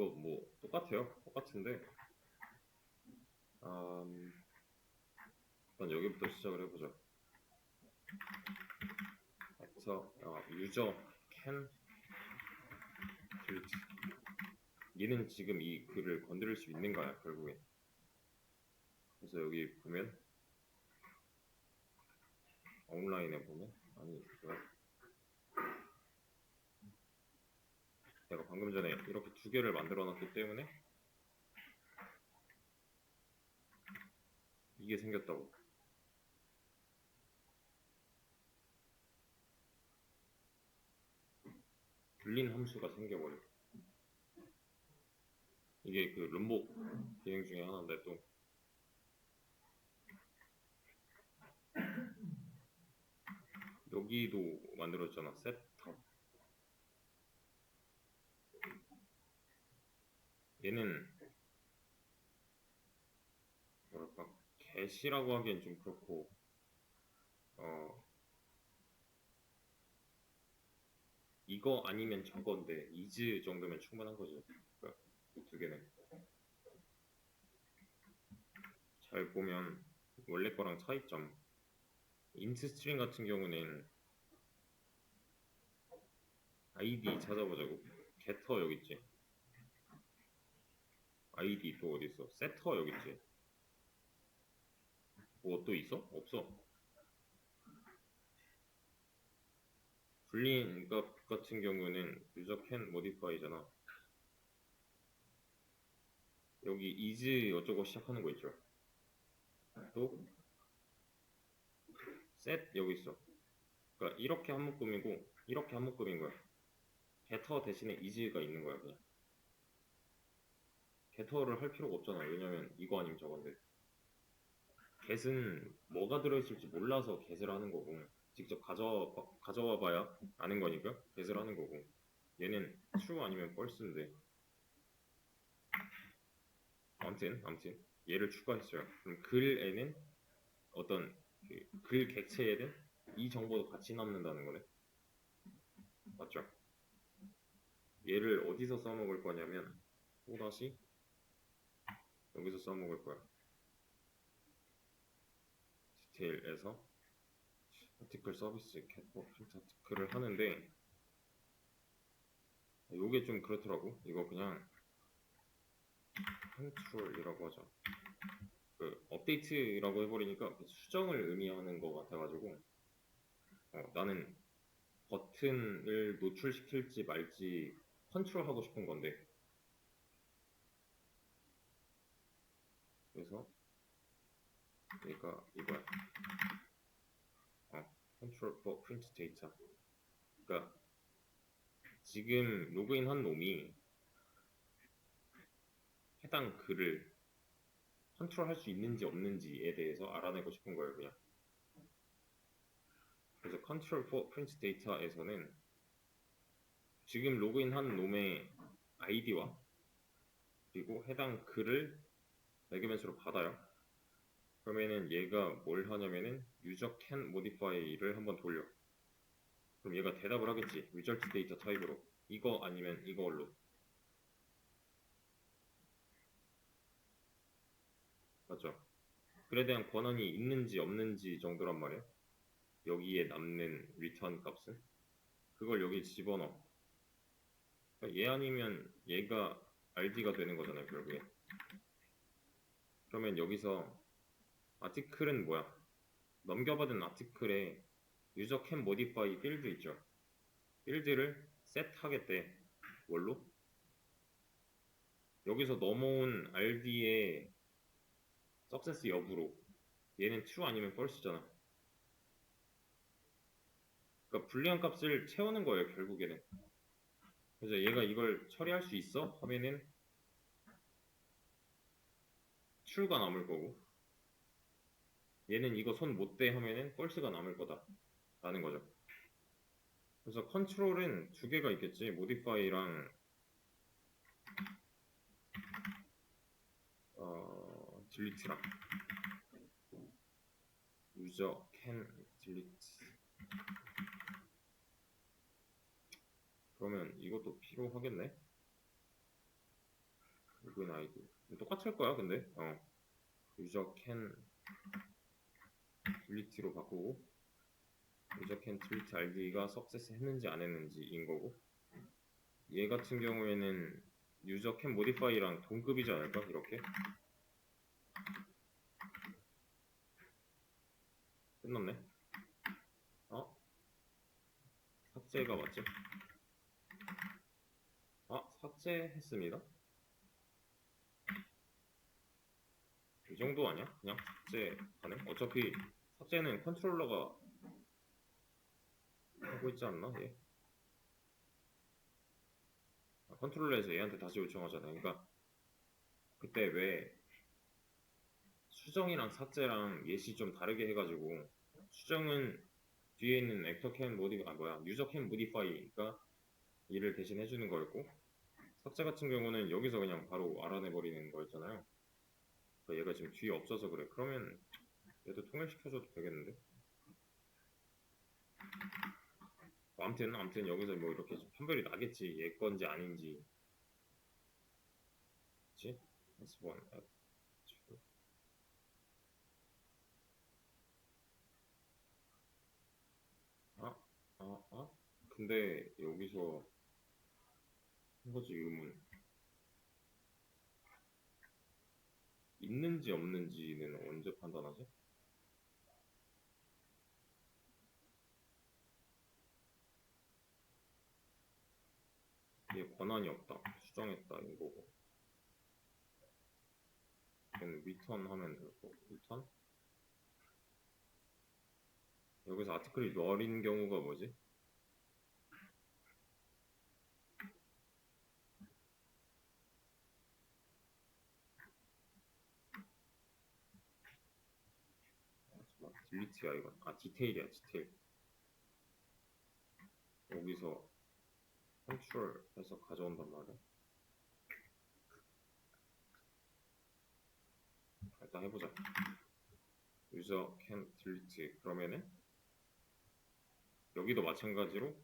이거 뭐 똑같아요. 똑같은데 음, 일단 여기부터 시작을 해보죠. 그래서 어, 유저 can delete 얘는 지금 이 글을 건드릴 수 있는가요 결국에 그래서 여기 보면 온라인에 보면 아니 뭐야 내가 방금 전에 이렇게 두 개를 만들어 놨기 때문에 이게 생겼다고. 불린 함수가 생겨버려. 이게 그 룸복 기능 중에 하나인데 또. 여기도 만들었잖아. 셋 얘는 뭐랄까 get이라고 하기엔 좀 그렇고 어 이거 아니면 저건데 is 정도면 충분한 거지 그러니까 이두 개는. 잘 보면 원래 거랑 차이점. int 스트링 같은 경우는 id 찾아보자고. getter 여기 있지 id 또 어디 있어 setter 여기 있지. 뭐 또 있어? 없어. 불린 값 같은 경우는 user can modify잖아. 여기 is 어쩌고 시작하는 거 있죠? 또? set 여기 있어. 그러니까 이렇게 한 묶음이고 이렇게 한 묶음인 거야. getter 대신에 is가 있는 거야 그냥 getter를 할 필요가 없잖아 왜냐면 이거 아니면 저건데 get은 뭐가 들어있을지 몰라서 get을 하는 거고 직접 가져와, 가져와 봐야 아는 거니까 get을 하는 거고. 얘는 true 아니면 false인데. 아무튼 아무튼 얘를 추가했어요. 그럼 글에는 어떤 그 글 객체에는 이 정보도 같이 남는다는 거네. 맞죠? 얘를 어디서 써먹을 거냐면 또다시 여기서 써먹을 거야. 디테일에서 아티클 서비스 캣버 프린트 아티클을 하는데 요게 좀 그렇더라고. 이거 그냥 컨트롤이라고 하죠. 그 업데이트라고 해버리니까 그 수정을 의미하는 것 같아가지고 어, 나는 버튼을 노출시킬지 말지 컨트롤 하고 싶은 건데 그래서 얘가 이거야 어, 컨트롤 for print data 그러니까 지금 로그인 한 놈이 해당 글을 컨트롤 할 수 있는지 없는지에 대해서 알아내고 싶은 거예요 그냥. 그래서 control for print data에서는 지금 로그인 한 놈의 아이디와 그리고 해당 글을 레그멘스로 받아요 그러면은 얘가 뭘 하냐면은 user can modify를 한번 돌려 그럼 얘가 대답을 하겠지 result data 타입으로 이거 아니면 이걸로 맞죠? 글에 대한 권한이 있는지 없는지 정도란 말이에요. 여기에 남는 return 값은 그걸 여기 집어넣어. 그러니까 얘 아니면 얘가 RD가 되는 거잖아요, 결국에. 그러면 여기서 아티클은 뭐야? 넘겨받은 아티클에 user can modify field 있죠. 필드를 set 하겠대. 뭘로? 여기서 넘어온 RD의 석세스 여부로 얘는 true 아니면 false잖아. 그러니까 불리한 값을 채우는 거예요 결국에는. 그래서 얘가 이걸 처리할 수 있어 하면은 true가 남을 거고 얘는 이거 손 못 대 하면은 false가 남을 거다 라는 거죠. 그래서 컨트롤은 두 개가 있겠지. modify랑 어, delete랑. user can delete 그러면 이것도 필요하겠네? 로그인 아이디. 똑같을 거야 근데? 어. 유저 캔 딜리트로 바꾸고 유저 캔 딜리트 아이디가 석세스 했는지 안 했는지 인 거고 얘 같은 경우에는 유저 캔 모디파이랑 동급이지 않을까 이렇게 끝났네 어? 삭제가 맞지? 아 삭제했습니다 이 정도 아니야? 그냥 삭제 가능? 어차피 삭제는 컨트롤러가 하고 있지 않나 얘? 아, 컨트롤러에서 얘한테 다시 요청하잖아 그러니까 그때 왜 수정이랑 삭제랑 예시 좀 다르게 해가지고 수정은 뒤에 있는 액터 캠 모디 아 뭐야 유저 캠 모디파이가 일을 대신 해주는 거였고 삭제 같은 경우는 여기서 그냥 바로 알아내 버리는 거였잖아요. 그러니까 얘가 지금 뒤에 없어서 그래. 그러면 얘도 통일시켜줘도 되겠는데? 뭐 아무튼 아무튼 여기서 뭐 이렇게 좀 판별이 나겠지. 얘 건지 아닌지. 그치? S1, S2. 아, 아, 아? 근데 여기서 한 거지 의문. 있는지 없는지는 언제 판단하지? 얘 권한이 없다. 수정했다 이거고. 얘는 리턴 하면 되고 리턴? 여기서 아티클이 널인 경우가 뭐지? 아, 잠깐만, 딜리트야 이건. 아 디테일이야 디테일. 여기서 컨트롤 해서 가져온단 말이야. 일단 해보자. 유저 can delete 그러면은 여기도 마찬가지로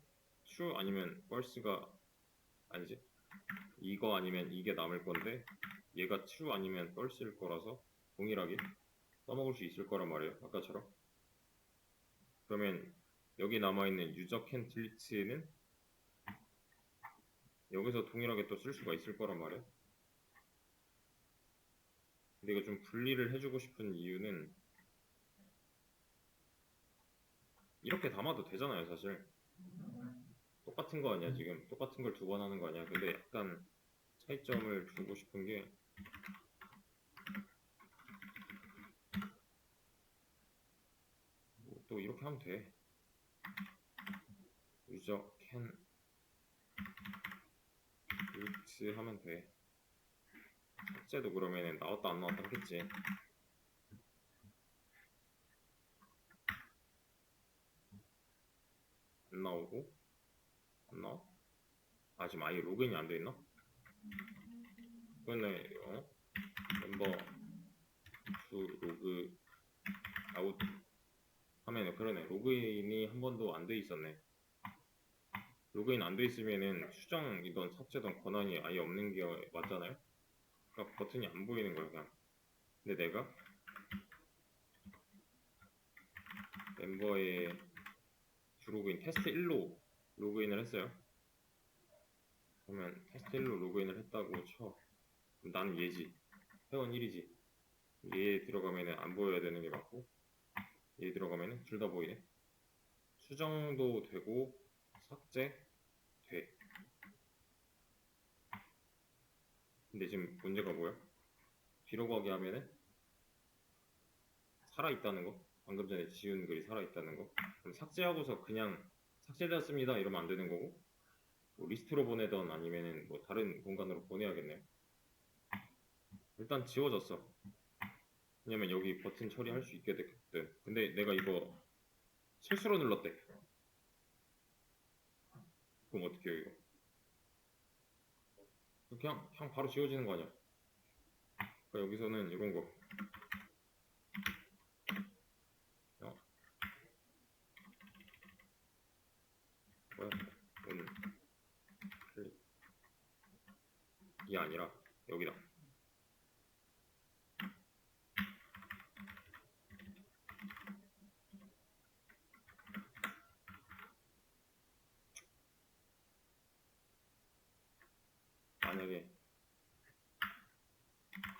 true 아니면 false가 아니지? 이거 아니면 이게 남을 건데 얘가 true 아니면 false일 거라서 동일하게 써먹을 수 있을 거란 말이에요. 아까처럼 그러면 여기 남아있는 user can delete는 여기서 동일하게 또 쓸 수가 있을 거란 말이에요 근데 이거 좀 분리를 해주고 싶은 이유는 이렇게 담아도 되잖아요 사실. 똑같은 거 아니야 지금? 똑같은 걸 두 번 하는 거 아니야? 근데 약간 차이점을 주고 싶은 게 뭐 또 이렇게 하면 돼 유저 can 하면 돼 삭제도 그러면은 나왔다 안 나왔다 하겠지 안 나오고 안 나와? 아 지금 아예 로그인이 안 돼 있나? 그러네 어? 멤버 투 로그 아웃 하면 그러네 로그인이 한 번도 안 돼 있었네 로그인 안 돼 있으면은 수정이던 삭제던 권한이 아예 없는 게 맞잖아요 그러니까 버튼이 안 보이는 거야 그냥 근데 내가 멤버의 주로그인 테스트 1로 로그인을 했어요. 그러면 테스트 1로 로그인을 했다고 쳐. 나는 얘지. 회원 1이지. 얘 들어가면은 안 보여야 되는 게 맞고 얘 들어가면은 둘다 보이네. 수정도 되고 삭제 돼. 근데 지금 문제가 뭐야? 뒤로 가게 하면은 살아있다는 거. 방금 전에 지운 글이 살아있다는 거. 그럼 삭제하고서 그냥 삭제되었습니다 이러면 안 되는 거고 뭐 리스트로 보내던 아니면은 뭐 다른 공간으로 보내야겠네요. 일단 지워졌어. 왜냐면 여기 버튼 처리할 수 있게 됐거든. 근데 내가 이거 실수로 눌렀대. 그럼 어떻게 해요 이거? 그냥 그냥 바로 지워지는 거 아니야? 그러니까 여기서는 이런 거 뭐야? 음, 클릭. 이게 아니라 여기다.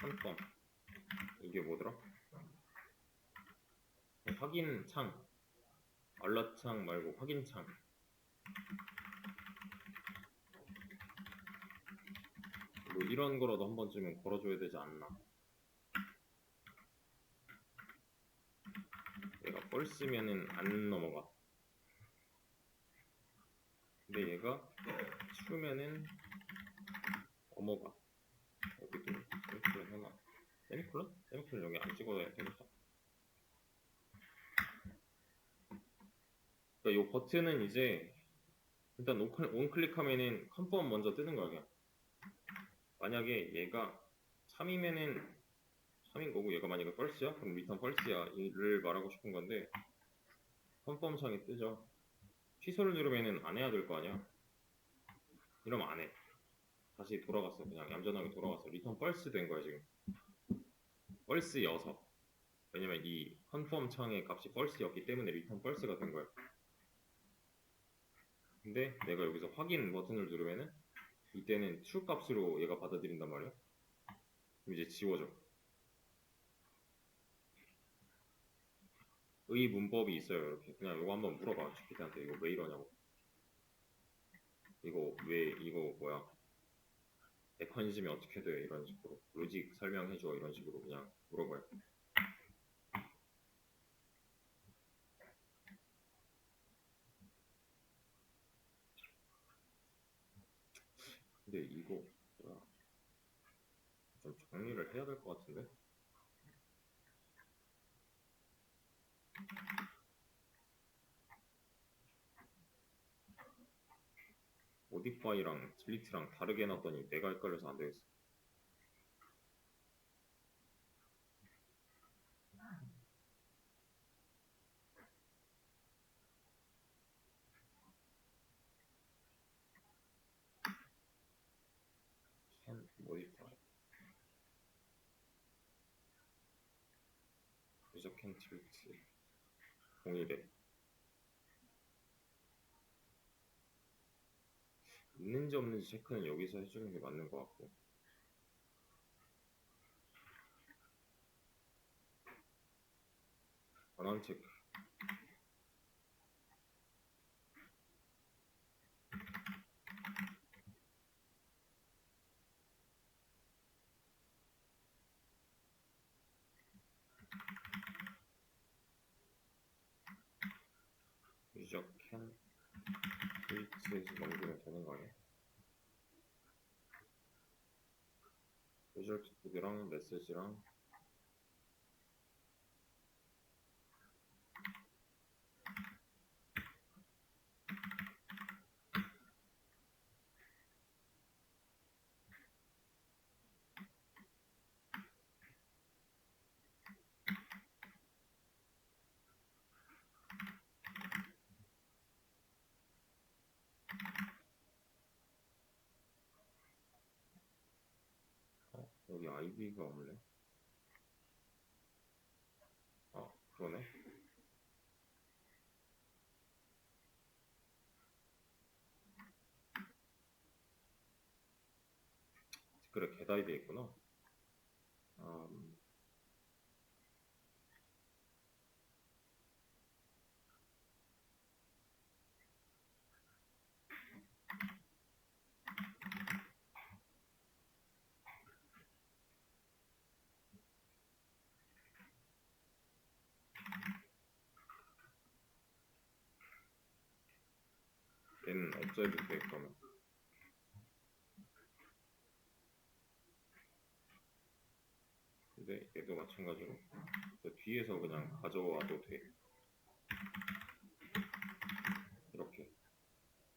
3번. 이게 뭐더라? 네, 확인창. 알럿창 말고 확인창. 뭐 이런 거라도 한 번쯤은 걸어줘야 되지 않나? 얘가 뻘쓰면은 안 넘어가. 근데 얘가 추면은 넘어가. 세미콜론? 세미콜론 여기 안 찍어야 되겠다 그러니까 이 버튼은 이제 일단 온클- 온클릭하면은 컨펌 먼저 뜨는 거야 그냥. 만약에 얘가 3이면은 3인 거고 얘가 만약에 펄스야? 그럼 리턴 펄스야 이를 말하고 싶은 건데 컨펌 창이 뜨죠. 취소를 누르면은 안 해야 될 거 아니야? 이러면 안 해. 다시 돌아갔어. 그냥 얌전하게 돌아갔어. 리턴 펄스 된 거야 지금 펄스 여서 왜냐면 이 컨펌 창의 값이 펄스였기 때문에 리턴 펄스가 된 거야 근데 내가 여기서 확인 버튼을 누르면은 이때는 true 값으로 얘가 받아들인단 말이야 그럼 이제 지워져. 의 문법이 있어요 이렇게. 그냥 이거 한번 물어봐 GPT한테. 이거 왜 이러냐고. 이거 왜 이거 뭐야? 메커니즘이 어떻게 돼? 이런 식으로. 로직 설명해줘 이런 식으로 그냥 물어봐요. 근데 이거 뭐야? 좀 정리를 해야 될 것 같은데? 모디파이랑 딜리트랑 다르게 해놨더니 내가 헷갈려서 안 되겠어 can modify delete 동일해 있는지 없는지 체크는 여기서 해주는 게 맞는 것 같고. 전환 체크 유저 can 되는 거 아니야? 리절트 코드랑 메시지랑 어? 여기 아이디가 없네. 아 그러네. 그래 getID 있구나. 음, 얘는 없애도 돼 그러면 근데 얘도 마찬가지로 그 뒤에서 그냥 가져와도 돼. 이렇게.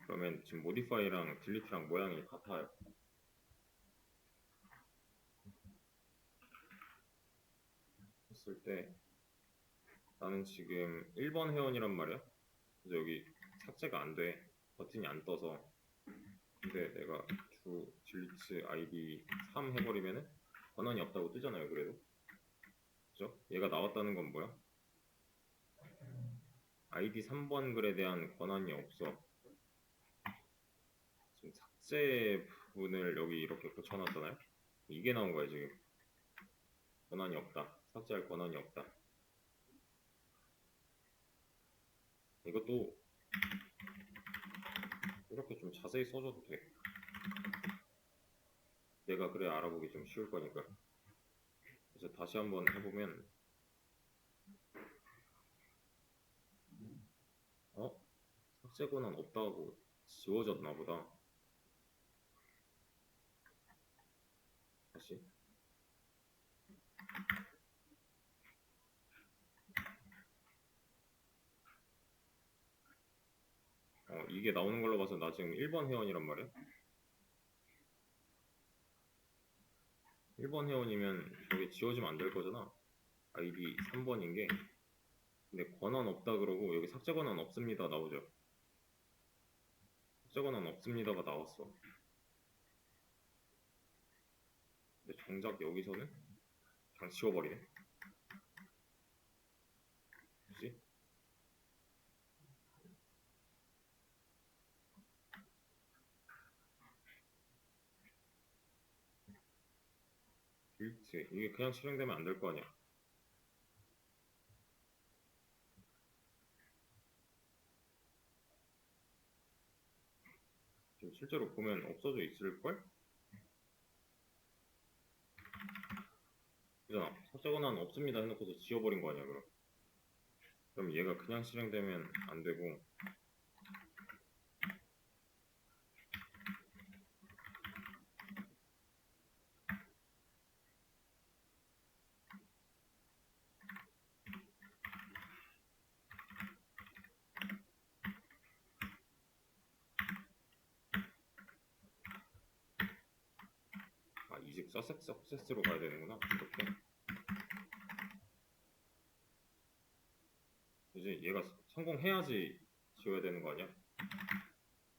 그러면 지금 모디파이랑 딜리트랑 모양이 같아요. 했을 때 나는 지금 1번 회원이란 말이야. 그래서 여기 삭제가 안돼 버튼이 안 떠서 근데 내가 그 딜리트 아이디 3 해버리면은 권한이 없다고 뜨잖아요. 그래도 그죠? 얘가 나왔다는 건 뭐야? 아이디 3번 글에 대한 권한이 없어. 지금 삭제 부분을 여기 이렇게 붙여놨잖아요. 이게 나온 거야 지금. 권한이 없다. 삭제할 권한이 없다. 이것도 이렇게 좀 자세히 써줘도 돼. 내가 그래 알아보기 좀 쉬울 거니까. 그래서 다시 한번 해보면 어? 삭제 권한 없다고 지워졌나 보다. 다시. 어, 이게 나오는 걸로 봐서 나 지금 1번 회원이란 말이야. 1번 회원이면 저게 지워지면 안 될 거잖아. 아이디 3번인 게. 근데 권한 없다 그러고 여기 삭제 권한 없습니다 나오죠. 삭제 권한 없습니다가 나왔어. 근데 정작 여기서는 그냥 지워버리네. 그지? 빌트 이게 그냥 실행되면 안 될 거 아니야. 지금 실제로 보면 없어져 있을걸? 그잖아. 삭제 권한 없습니다 해놓고서 지워버린 거 아니야 그럼. 그럼 얘가 그냥 실행되면 안 되고 아 이집 서섹스 서섹스로 가야 되는구나 이렇게 이제 얘가 성공해야지 지워야 되는 거 아니야?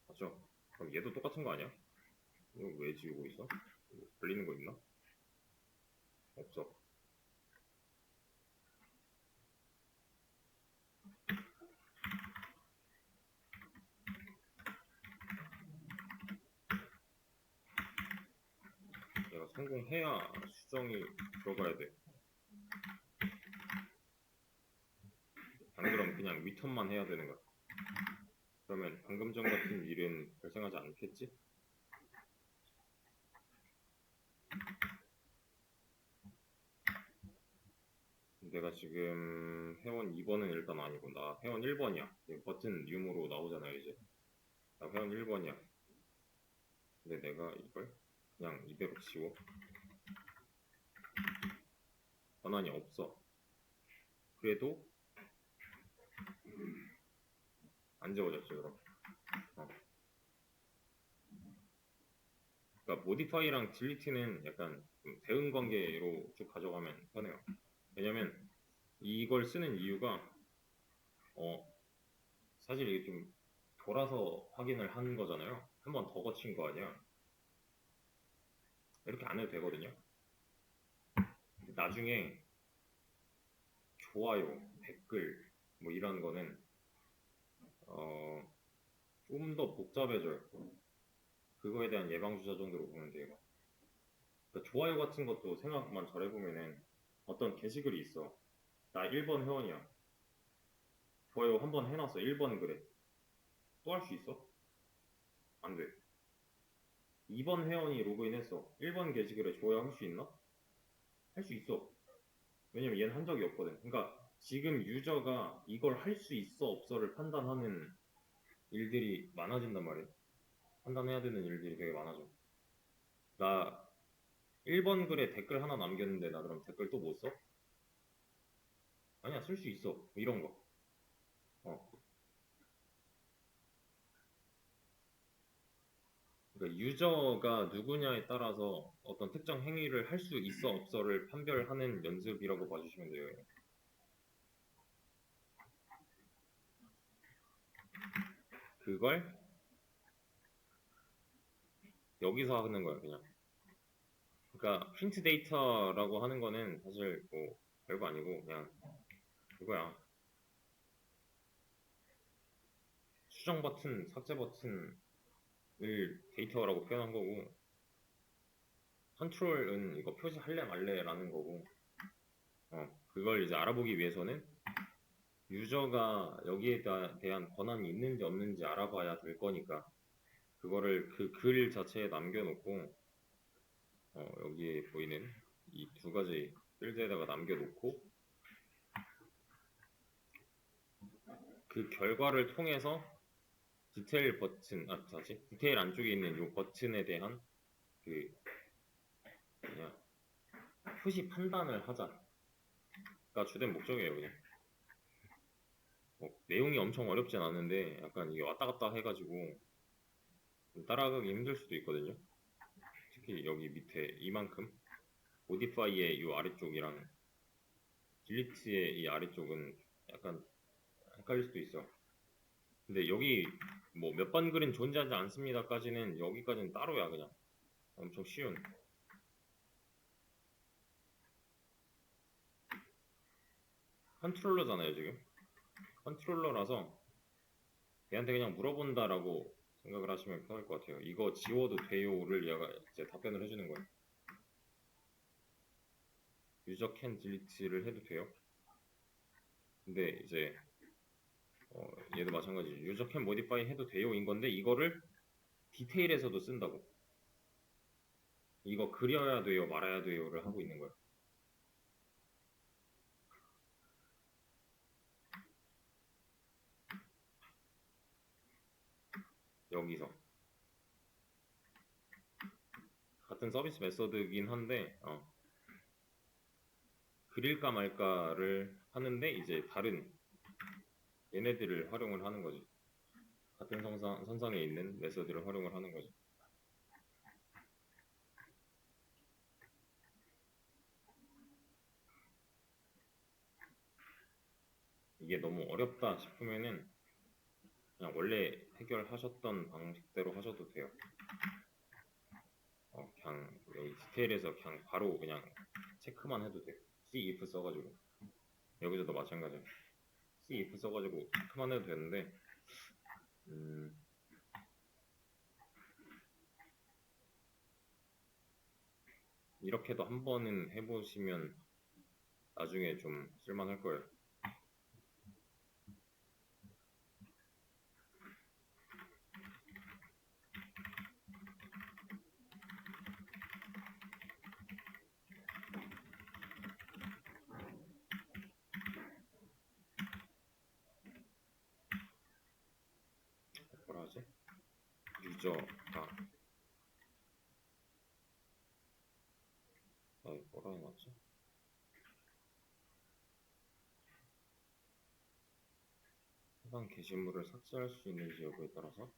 맞죠? 그럼 얘도 똑같은 거 아니야? 이거 왜 지우고 있어? 이거 걸리는 거 있나? 없어 얘가 성공 해야 수정이 들어가야 돼. 안 그러면 그냥 위턴만 해야 되는 거야. 그러면 방금 전 같은 일은 발생하지 않겠지? 내가 지금 회원 2번은 일단 아니고 나 회원 1번이야. 버튼 뉴으로 나오잖아요 이제. 나 회원 1번이야. 근데 내가 이걸 그냥 이대로 지워. 권한이 없어. 그래도 안 지워졌죠, 그럼. 어. 그러니까 모디파이랑 딜리트는 약간 좀 대응 관계로 쭉 가져가면 편해요. 왜냐면 이걸 쓰는 이유가 어 사실 이게 좀 돌아서 확인을 하는 거잖아요. 한 번 더 거친 거 아니야. 이렇게 안 해도 되거든요. 나중에 좋아요, 댓글 뭐 이런 거는 어, 좀 더 복잡해져요. 그거에 대한 예방 주사 정도로 보면 돼요. 그러니까 좋아요 같은 것도 생각만 잘 해보면은 어떤 게시글이 있어. 나 1번 회원이야. 좋아요 한 번 해놨어. 1번 글에. 또할 수 있어? 안 돼. 2번 회원이 로그인했어. 1번 게시글에 좋아요 할 수 있나? 할 수 있어. 왜냐면 얘는 한 적이 없거든. 그러니까 지금 유저가 이걸 할 수 있어 없어를 판단하는 일들이 많아진단 말이야. 판단해야 되는 일들이 되게 많아져. 나 1번 글에 댓글 하나 남겼는데 나 그럼 댓글 또 못 써? 아니야 쓸 수 있어. 뭐 이런 거. 어. 그러니까 유저가 누구냐에 따라서 어떤 특정 행위를 할 수 있어 없어를 판별하는 연습이라고 봐주시면 돼요. 그걸 여기서 하는 거야 그냥. 그러니까 프린트 데이터라고 하는 거는 사실 뭐 별거 아니고 그냥 이거야. 수정 버튼, 삭제 버튼 을 데이터라고 표현한 거고 컨트롤은 이거 표시할래 말래라는 거고 어, 그걸 이제 알아보기 위해서는 유저가 여기에 다- 대한 권한이 있는지 없는지 알아봐야 될 거니까 그거를 그 글 자체에 남겨놓고 어, 여기에 보이는 이 두 가지 필드에다가 남겨놓고 그 결과를 통해서 디테일 버튼, 아, 다시 디테일 안쪽에 있는 이 버튼에 대한 그 그냥 표시 판단을 하자가 주된 목적이에요, 그냥. 뭐, 내용이 엄청 어렵진 않은데 약간 이게 왔다 갔다 해가지고 좀 따라가기 힘들 수도 있거든요. 특히 여기 밑에 이만큼 모디파이의 이 아래쪽이랑 딜리트의 이 아래쪽은 약간 헷갈릴 수도 있어. 근데 여기 뭐 몇번 글은 존재하지 않습니다까지는 여기까지는 따로야 그냥 엄청 쉬운. 컨트롤러잖아요 지금. 컨트롤러라서 얘한테 그냥 물어본다라고 생각을 하시면 편할 것 같아요. 이거 지워도 돼요를 얘가 이제 답변을 해주는 거예요. 유저 캔 딜리트를 해도 돼요. 근데 이제 어, 얘도 마찬가지 유저 캔 모디파이 해도 돼요인 건데 이거를 디테일에서도 쓴다고. 이거 그려야 돼요, 말아야 돼요를 하고 있는 거예요. 여기서 같은 서비스 메서드이긴 한데 어, 그릴까 말까를 하는데 이제 다른 얘네들을 활용을 하는 거지 같은 선상, 선상에 있는 메서드를 활용을 하는 거지 이게 너무 어렵다 싶으면은 그냥 원래 해결하셨던 방식대로 하셔도 돼요. 어, 그냥 여기 디테일에서 그냥 바로 그냥 체크만 해도 돼요. C if 써가지고 여기서도 마찬가지 야. C if 써가지고 체크만 해도 되는데 음, 이렇게도 한 번은 해보시면 나중에 좀 쓸만할 거예요. 뭐라 하지? 유저가 아 이거 뭐라 해놨지? 해당 게시물을 삭제할 수 있는지 여부에 따라서